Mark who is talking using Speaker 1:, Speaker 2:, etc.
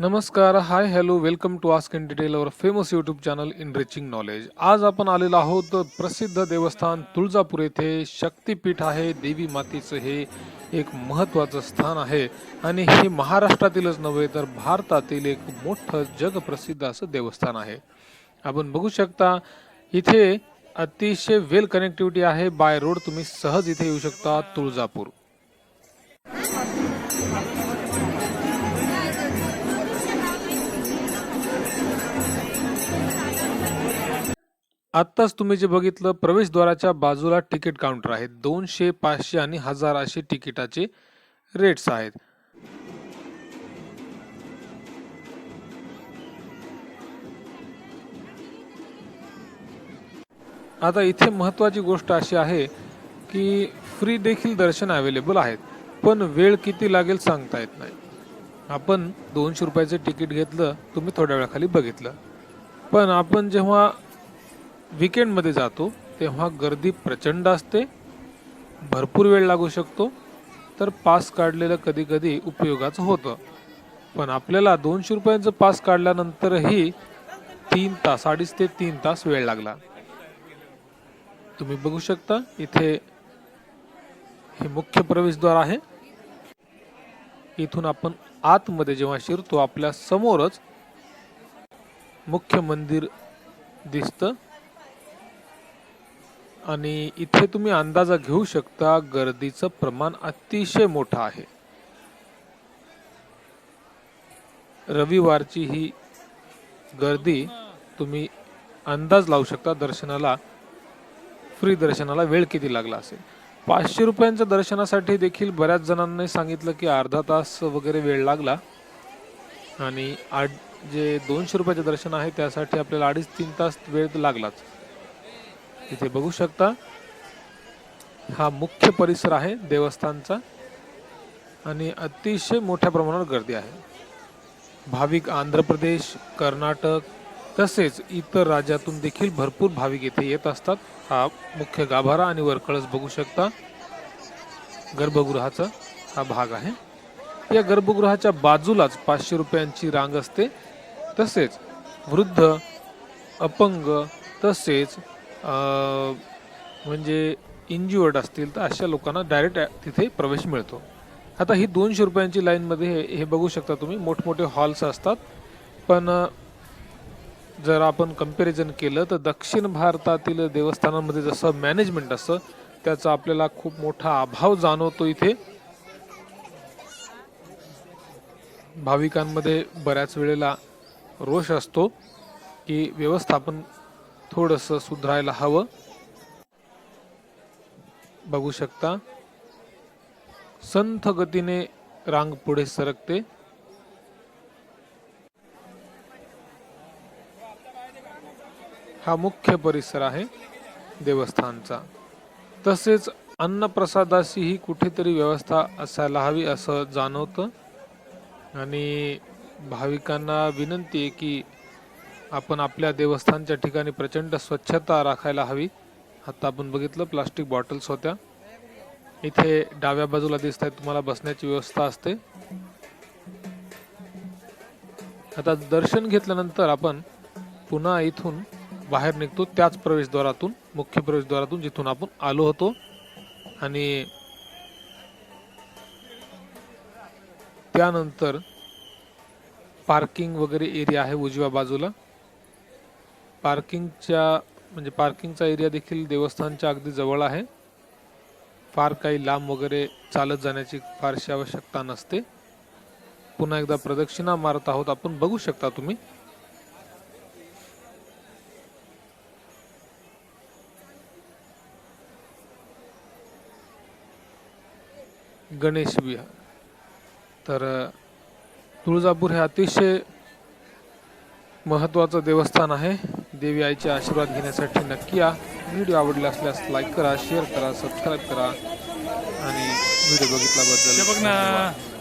Speaker 1: नमस्कार hi hello welcome to ask in detail our famous YouTube channel enriching knowledge आज आपण आलेलो आहोत प्रसिद्ध देवस्थान तुळजापूर येथे. शक्तिपीठ आहे देवी मातेचं हे एक महत्त्वाचं स्थान आहे. आणि हे महाराष्ट्रातीलच नव्हे तर भारतातील एक मोठं जगप्रसिद्ध असं देवस्थान आहे. आपण बघू शकता इथे अतिशय वेल कनेक्टिव्हिटी आहे. बाय रोड तुम्ही सहज इथे येऊ शकता तुळजापूर. आत्ताच तुम्ही जे बघितलं प्रवेशद्वाराच्या बाजूला तिकीट काउंटर आहे दोनशे पाचशे आणि हजार असे तिकिटाचे रेट्स आहेत. आता इथे महत्त्वाची गोष्ट अशी आहे की फ्री देखील दर्शन अवेलेबल आहेत पण वेळ किती लागेल सांगता येत नाही. आपण दोनशे रुपयाचे तिकीट घेतलं तुम्ही थोड्या वेळाखाली बघितलं. पण आपण जेव्हा विकेंडमध्ये जातो तेव्हा गर्दी प्रचंड असते. भरपूर वेळ लागू शकतो. तर पास काढलेलं कधी कधी उपयोगाचं होतं. पण आपल्याला दोनशे रुपयांचं पास काढल्यानंतरही तीन तास अडीच ते तीन तास वेळ लागला. तुम्ही बघू शकता इथे हे मुख्य प्रवेशद्वार आहे. इथून आपण आतमध्ये जेव्हा शिरतो आपल्या समोरच मुख्य मंदिर दिसतं. आणि इथे तुम्ही अंदाजा घेऊ शकता गर्दीचं प्रमाण अतिशय मोठं आहे. रविवारची ही गर्दी तुम्ही अंदाज लावू शकता दर्शनाला फ्री दर्शनाला वेळ किती लागला असेल. पाचशे रुपयांच्या दर्शनासाठी देखील बऱ्याच जणांनी सांगितलं की अर्धा तास वगैरे वेळ लागला. आणि आठ जे दोनशे रुपयाचे दर्शन आहे त्यासाठी आपल्याला अडीच तीन तास वेळ लागलाच. इथे बघू शकता. हा मुख्य परिसर आहे देवस्थानचा आणि अतिशय मोठ्या प्रमाणावर गर्दी आहे. भाविक आंध्र प्रदेश कर्नाटक तसेच इतर राज्यातून देखील भरपूर भाविक येथे येत असतात. हा मुख्य गाभारा आणि वरकळस बघू शकता. गर्भगृहाचा हा भाग आहे. या गर्भगृहाच्या बाजूलाच पाचशे रुपयांची रांग असते. तसेच वृद्ध अपंग तसेच म्हणजे इंज्युअर्ड असतील तर अशा लोकांना डायरेक्ट तिथे प्रवेश मिळतो. आता ही दोनशे रुपयांची लाईनमध्ये हे- हे बघू शकता तुम्ही. मोठमोठे हॉल्स असतात. पण जर आपण कंपॅरिझन केलं तर दक्षिण भारतातील देवस्थानांमध्ये जसं मॅनेजमेंट असतं त्याचा आपल्याला खूप मोठा अभाव जाणवतो इथे. भाविकांमध्ये बऱ्याच वेळेला रोष असतो की व्यवस्थापन थोडंसं सुधारायला हवं. बघू शकता. संथ गतीने रांग पुढे सरकते. हा मुख्य परिसर आहे देवस्थानचा. तसेच अन्नप्रसादाची ही कुठेतरी व्यवस्था असायला हवी असं जाणवतं. आणि भाविकांना विनंती आहे की आपण आपल्या देवस्थानच्या ठिकाणी प्रचंड स्वच्छता राखायला हवी. आता आपण बघितलं प्लास्टिक बॉटल्स होत्या. इथे डाव्या बाजूला दिसत आहे तुम्हाला बसण्याची व्यवस्था असते. आता दर्शन घेतल्यानंतर आपण पुन्हा इथून बाहेर निघतो त्याच प्रवेशद्वारातून मुख्य प्रवेशद्वारातून जिथून आपण आलो होतो. आणि त्यानंतर पार्किंग वगैरे एरिया आहे उजव्या बाजूला. पार्किंगच्या म्हणजे पार्किंगचा एरिया देखील देवस्थानच्या अगदी जवळ आहे. फार काही लांब वगैरे चालत जाण्याची फारशी आवश्यकता नसते. पुन्हा एकदा प्रदक्षिणा मारत आहोत. आपण बघू शकता तुम्ही. गणेश विहार. तर तुळजापूर हे अतिशय महत्त्वाचं देवस्थान आहे. देवी आईचे आशीर्वाद घेण्यासाठी नक्की या. व्हिडिओ आवडला असल्यास लाईक करा शेअर करा सबस्क्राईब करा. आणि व्हिडिओ बघितल्याबद्दल
Speaker 2: बघ ना.
Speaker 1: धन्यवाद.